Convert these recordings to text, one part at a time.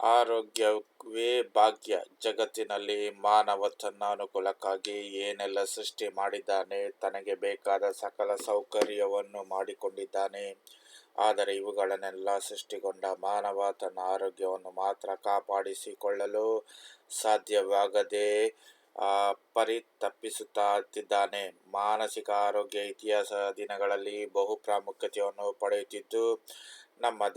ಆರೋಗ್ಯವೇ ಭಾಗ್ಯ. ಜಗತ್ತಿನಲ್ಲಿ ಮಾನವ ತನ್ನ ಅನುಕೂಲಕ್ಕಾಗಿ ಏನೆಲ್ಲ ಸೃಷ್ಟಿ ಮಾಡಿದ್ದಾನೆ, ತನಗೆ ಬೇಕಾದ ಸಕಲ ಸೌಕರ್ಯವನ್ನು ಮಾಡಿಕೊಂಡಿದ್ದಾನೆ. ಆದರೆ ಇವುಗಳನ್ನೆಲ್ಲ ಸೃಷ್ಟಿಗೊಂಡ ಮಾನವ ತನ್ನ ಆರೋಗ್ಯವನ್ನು ಮಾತ್ರ ಕಾಪಾಡಿಸಿಕೊಳ್ಳಲು ಸಾಧ್ಯವಾಗದೆ ಪರಿತಪ್ಪಿಸುತ್ತಿದ್ದಾನೆ ಮಾನಸಿಕ ಆರೋಗ್ಯ ಇತಿಹಾಸ ದಿನಗಳಲ್ಲಿ ಬಹು ಪ್ರಾಮುಖ್ಯತೆಯನ್ನು ಪಡೆಯುತ್ತಿದ್ದು ನಮ್ಮ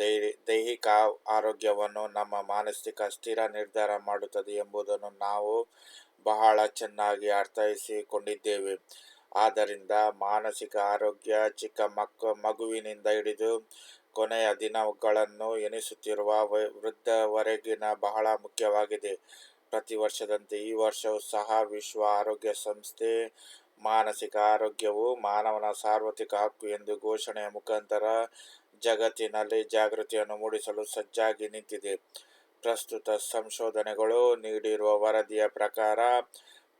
ದೈಹಿಕ ಆರೋಗ್ಯವನ್ನು, ನಮ್ಮ ಮಾನಸಿಕ ಸ್ಥಿರ ನಿರ್ಧಾರ ಮಾಡುತ್ತದೆ ಎಂಬುದನ್ನು ನಾವು ಬಹಳ ಚೆನ್ನಾಗಿ ಅರ್ಥೈಸಿಕೊಂಡಿದ್ದೇವೆ. ಆದ್ದರಿಂದ ಮಾನಸಿಕ ಆರೋಗ್ಯ ಚಿಕ್ಕ ಮಕ್ಕ ಮಗುವಿನಿಂದ ಹಿಡಿದು ಕೊನೆಯ ದಿನಗಳನ್ನು ಎನಿಸುತ್ತಿರುವ ವೃದ್ಧವರೆಗಿನ ಬಹಳ ಮುಖ್ಯವಾಗಿದೆ. ಪ್ರತಿ ವರ್ಷದಂತೆ ಈ ವರ್ಷವೂ ಸಹ ವಿಶ್ವ ಆರೋಗ್ಯ ಸಂಸ್ಥೆ ಮಾನಸಿಕ ಆರೋಗ್ಯವು ಮಾನವನ ಸಾರ್ವತ್ರಿಕ ಹಕ್ಕು ಎಂದು ಘೋಷಣೆಯ ಮುಖಾಂತರ ಜಗತ್ತಿನಲ್ಲಿ ಜಾಗೃತಿಯನ್ನು ಮೂಡಿಸಲು ಸಜ್ಜಾಗಿ ನಿಂತಿದೆ. ಪ್ರಸ್ತುತ ಸಂಶೋಧನೆಗಳು ನೀಡಿರುವ ವರದಿಯ ಪ್ರಕಾರ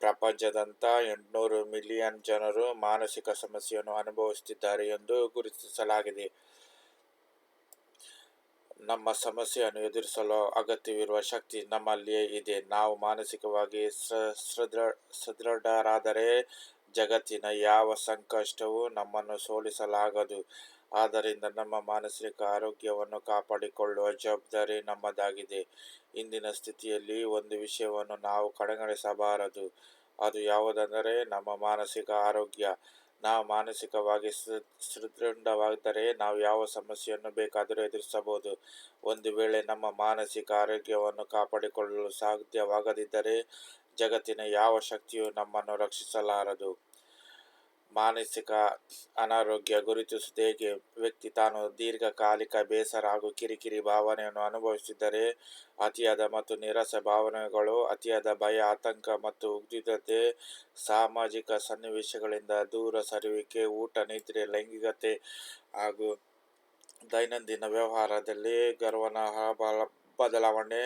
ಪ್ರಪಂಚದಂತ ಎಂಟುನೂರು ಮಿಲಿಯನ್ ಜನರು ಮಾನಸಿಕ ಸಮಸ್ಯೆಯನ್ನು ಅನುಭವಿಸುತ್ತಿದ್ದಾರೆ ಎಂದು ಗುರುತಿಸಲಾಗಿದೆ. ನಮ್ಮ ಸಮಸ್ಯೆಯನ್ನು ಎದುರಿಸಲು ಅಗತ್ಯವಿರುವ ಶಕ್ತಿ ನಮ್ಮಲ್ಲಿಯೇ ಇದೆ. ನಾವು ಮಾನಸಿಕವಾಗಿ ಸದೃಢರಾದರೆ ಜಗತ್ತಿನ ಯಾವ ಸಂಕಷ್ಟವೂ ನಮ್ಮನ್ನು ಸೋಲಿಸಲಾಗದು. ಆದ್ದರಿಂದ ನಮ್ಮ ಮಾನಸಿಕ ಆರೋಗ್ಯವನ್ನು ಕಾಪಾಡಿಕೊಳ್ಳುವ ಜವಾಬ್ದಾರಿ ನಮ್ಮದಾಗಿದೆ. ಇಂದಿನ ಸ್ಥಿತಿಯಲ್ಲಿ ಒಂದು ವಿಷಯವನ್ನು ನಾವು ಕಡೆಗಣಿಸಬಾರದು ಅದು ಯಾವುದೆಂದರೆ ನಮ್ಮ ಮಾನಸಿಕ ಆರೋಗ್ಯ. ನಾವು ಮಾನಸಿಕವಾಗಿ ಸದೃಢವಾಗಿದ್ದರೆ ನಾವು ಯಾವ ಸಮಸ್ಯೆಯನ್ನು ಬೇಕಾದರೂ ಎದುರಿಸಬಹುದು. ಒಂದು ವೇಳೆ ನಮ್ಮ ಮಾನಸಿಕ ಆರೋಗ್ಯವನ್ನು ಕಾಪಾಡಿಕೊಳ್ಳಲು ಸಾಧ್ಯವಾಗದಿದ್ದರೆ ಜಗತ್ತಿನ ಯಾವ ಶಕ್ತಿಯು ನಮ್ಮನ್ನು ರಕ್ಷಿಸಲಾರದು. ಮಾನಸಿಕ ಅನಾರೋಗ್ಯ ಗುರುತಿಸುವುದು ಹೇಗೆ? ವ್ಯಕ್ತಿ ತಾನು ದೀರ್ಘಕಾಲಿಕ ಬೇಸರ ಹಾಗೂ ಕಿರಿಕಿರಿ ಭಾವನೆಯನ್ನು ಅನುಭವಿಸಿದ್ದರೆ ಅತಿಯಾದ ಮತ್ತು ನಿರಾಸೆ ಭಾವನೆಗಳು, ಅತಿಯಾದ ಭಯ, ಆತಂಕ ಮತ್ತು ಉದ್ವಿಗ್ನತೆ, ಸಾಮಾಜಿಕ ಸನ್ನಿವೇಶಗಳಿಂದ ದೂರ ಸರಿಯುವಿಕೆ, ಊಟ, ನಿದ್ರೆ, ಲೈಂಗಿಕತೆ ಹಾಗೂ ದೈನಂದಿನ ವ್ಯವಹಾರದಲ್ಲಿ ಗಮನಾರ್ಹ ಬದಲಾವಣೆ,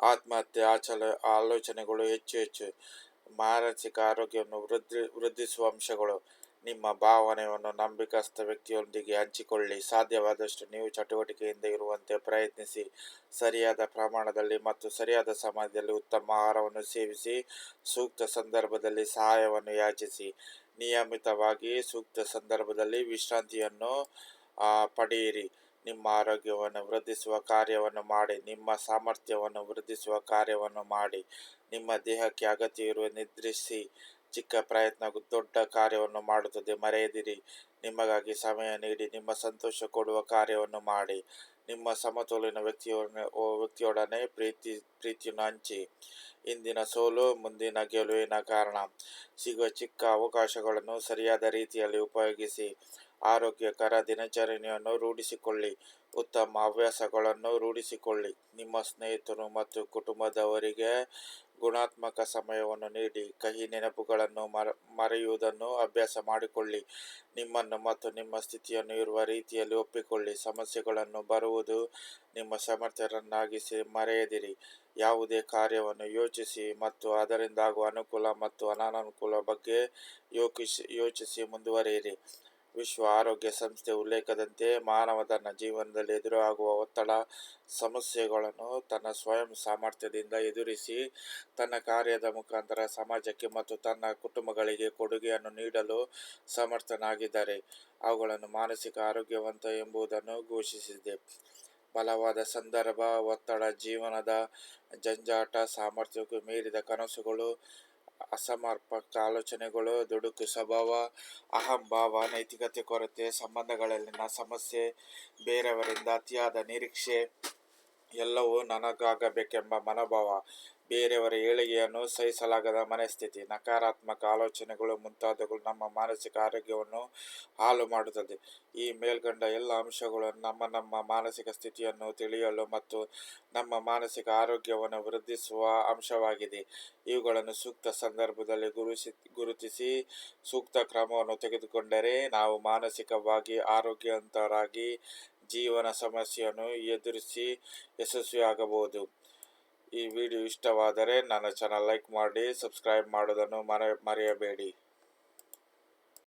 ಆತ್ಮಹತ್ಯೆ, ಆಚಲ, ಆಲೋಚನೆಗಳು ಹೆಚ್ಚು ಹೆಚ್ಚು ಮಾನಸಿಕ ಆರೋಗ್ಯವನ್ನು ವೃದ್ಧಿ, ವೃದ್ಧಿಸುವ ಅಂಶಗಳು. ನಿಮ್ಮ ಭಾವನೆಯನ್ನು ನಂಬಿಕಸ್ಥ ವ್ಯಕ್ತಿಯೊಂದಿಗೆ ಹಂಚಿಕೊಳ್ಳಿ. ಸಾಧ್ಯವಾದಷ್ಟು ನೀವು ಚಟುವಟಿಕೆಯಿಂದ ಇರುವಂತೆ ಪ್ರಯತ್ನಿಸಿ. ಸರಿಯಾದ ಪ್ರಮಾಣದಲ್ಲಿ ಮತ್ತು ಸರಿಯಾದ ಸಮಯದಲ್ಲಿ ಉತ್ತಮ ಆಹಾರವನ್ನು ಸೇವಿಸಿ. ಸೂಕ್ತ ಸಂದರ್ಭದಲ್ಲಿ ಸಹಾಯವನ್ನು ಯಾಚಿಸಿ. ನಿಯಮಿತವಾಗಿ ಸೂಕ್ತ ಸಂದರ್ಭದಲ್ಲಿ ವಿಶ್ರಾಂತಿಯನ್ನು ಪಡೆಯಿರಿ. ನಿಮ್ಮ ಆರೋಗ್ಯವನ್ನು ವೃದ್ಧಿಸುವ ಕಾರ್ಯವನ್ನು ಮಾಡಿ, ನಿಮ್ಮ ಸಾಮರ್ಥ್ಯವನ್ನು ವೃದ್ಧಿಸುವ ಕಾರ್ಯವನ್ನು ಮಾಡಿ, ನಿಮ್ಮ ದೇಹಕ್ಕೆ ಅಗತ್ಯವಿರುವ ನಿದ್ರಿಸಿ ಚಿಕ್ಕ ಪ್ರಯತ್ನ, ದೊಡ್ಡ ಕಾರ್ಯವನ್ನು ಮಾಡುತ್ತದೆ. ಮರೆಯದಿರಿ. ನಿಮಗಾಗಿ ಸಮಯ ನೀಡಿ, ನಿಮ್ಮ ಸಂತೋಷ ಕೊಡುವ ಕಾರ್ಯವನ್ನು ಮಾಡಿ, ನಿಮ್ಮ ಸಮತೋಲಿನ ವ್ಯಕ್ತಿಯೊಡನೆ ವ್ಯಕ್ತಿಯೊಡನೆ ಪ್ರೀತಿ, ಪ್ರೀತಿಯನ್ನು ಹಂಚಿ. ಇಂದಿನ ಸೋಲು, ಮುಂದಿನ ಗೆಲುವಿನ ಕಾರಣ. ಸಿಗುವ ಚಿಕ್ಕ ಅವಕಾಶಗಳನ್ನು ಸರಿಯಾದ ರೀತಿಯಲ್ಲಿ ಉಪಯೋಗಿಸಿ ಆರೋಗ್ಯಕರ ದಿನಚರಣೆಯನ್ನು ರೂಢಿಸಿಕೊಳ್ಳಿ. ಉತ್ತಮ ಹವ್ಯಾಸಗಳನ್ನು ರೂಢಿಸಿಕೊಳ್ಳಿ. ನಿಮ್ಮ ಸ್ನೇಹಿತರು ಮತ್ತು ಕುಟುಂಬದವರಿಗೆ ಗುಣಾತ್ಮಕ ಸಮಯವನ್ನು ನೀಡಿ, ಕಹಿ ನೆನಪುಗಳನ್ನು ಮರ, ಮರೆಯುವುದನ್ನು ಅಭ್ಯಾಸ ಮಾಡಿಕೊಳ್ಳಿ. ನಿಮ್ಮನ್ನು ಮತ್ತು ನಿಮ್ಮ ಸ್ಥಿತಿಯನ್ನು ಇರುವ ರೀತಿಯಲ್ಲಿ ಒಪ್ಪಿಕೊಳ್ಳಿ. ಸಮಸ್ಯೆಗಳನ್ನು ಬರುವುದು ನಿಮ್ಮ ಸಮರ್ಥರನ್ನಾಗಿಸಿ ಮರೆಯದಿರಿ. ಯಾವುದೇ ಕಾರ್ಯವನ್ನು ಯೋಚಿಸಿ ಮತ್ತು ಅದರಿಂದಾಗುವ ಅನುಕೂಲ ಮತ್ತು ಅನಾನುಕೂಲ ಬಗ್ಗೆ ಯೋಚಿಸಿ ಯೋಚಿಸಿ ಮುಂದುವರಿಯಿರಿ. ವಿಶ್ವ ಆರೋಗ್ಯ ಸಂಸ್ಥೆ ಉಲ್ಲೇಖದಂತೆ ಮಾನವ ತನ್ನ ಜೀವನದಲ್ಲಿ ಎದುರಾಗುವ ಒತ್ತಡ, ಸಮಸ್ಯೆಗಳನ್ನು ತನ್ನ ಸ್ವಯಂ ಸಾಮರ್ಥ್ಯದಿಂದ ಎದುರಿಸಿ, ತನ್ನ ಕಾರ್ಯದ ಮುಖಾಂತರ ಸಮಾಜಕ್ಕೆ ಮತ್ತು ತನ್ನ ಕುಟುಂಬಗಳಿಗೆ ಕೊಡುಗೆಯನ್ನು ನೀಡಲು ಸಮರ್ಥನಾಗಿದ್ದಾರೆ. ಅವುಗಳನ್ನು ಮಾನಸಿಕ ಆರೋಗ್ಯವಂತ ಎಂಬುದನ್ನು ಘೋಷಿಸಿದೆ. ಬಲವಾದ ಸಂದರ್ಭ, ಒತ್ತಡ, ಜೀವನದ ಜಂಜಾಟ, ಸಾಮರ್ಥ್ಯಕ್ಕೂ ಮೀರಿದ ಕನಸುಗಳು ಅಸಮರ್ಪಕ ಆಲೋಚನೆಗಳು ದುಡುಕು ಸ್ವಭಾವ ಅಹಂಭಾವ ನೈತಿಕತೆ ಕೊರತೆ ಸಂಬಂಧಗಳಲ್ಲಿನ ಸಮಸ್ಯೆ ಬೇರೆಯವರಿಂದ ಅತಿಯಾದ ನಿರೀಕ್ಷೆ ಎಲ್ಲವೂ ನನಗಾಗಬೇಕೆಂಬ ಮನೋಭಾವ, ಬೇರೆಯವರ ಏಳಿಗೆಯನ್ನು ಸಹಿಸಲಾಗದ ಮನಸ್ಥಿತಿ, ನಕಾರಾತ್ಮಕ ಆಲೋಚನೆಗಳು ಮುಂತಾದವುಗಳು ನಮ್ಮ ಮಾನಸಿಕ ಆರೋಗ್ಯವನ್ನು ಹಾಳು ಮಾಡುತ್ತದೆ. ಈ ಮೇಲ್ಕಂಡ ಎಲ್ಲ ಅಂಶಗಳು ನಮ್ಮ ನಮ್ಮ ಮಾನಸಿಕ ಸ್ಥಿತಿಯನ್ನು ತಿಳಿಯಲು ಮತ್ತು ನಮ್ಮ ಮಾನಸಿಕ ಆರೋಗ್ಯವನ್ನು ವೃದ್ಧಿಸುವ ಅಂಶವಾಗಿದೆ. ಇವುಗಳನ್ನು ಸೂಕ್ತ ಸಂದರ್ಭದಲ್ಲಿ ಗುರುಸಿ, ಗುರುತಿಸಿ ಸೂಕ್ತ ಕ್ರಮವನ್ನು ತೆಗೆದುಕೊಂಡರೆ ನಾವು ಮಾನಸಿಕವಾಗಿ ಆರೋಗ್ಯವಂತರಾಗಿ ಜೀವನ ಸಮಸ್ಯೆಯನ್ನು ಎದುರಿಸಿ ಯಶಸ್ವಿಯಾಗಬಹುದು ಈ ವಿಡಿಯೋ ಇಷ್ಟವಾದರೆ ನನ್ನ ಚಾನಲ್ ಲೈಕ್ ಮಾಡಿ, ಸಬ್ಸ್ಕ್ರೈಬ್ ಮಾಡೋದನ್ನು ಮರೆ, ಮರೆಯಬೇಡಿ.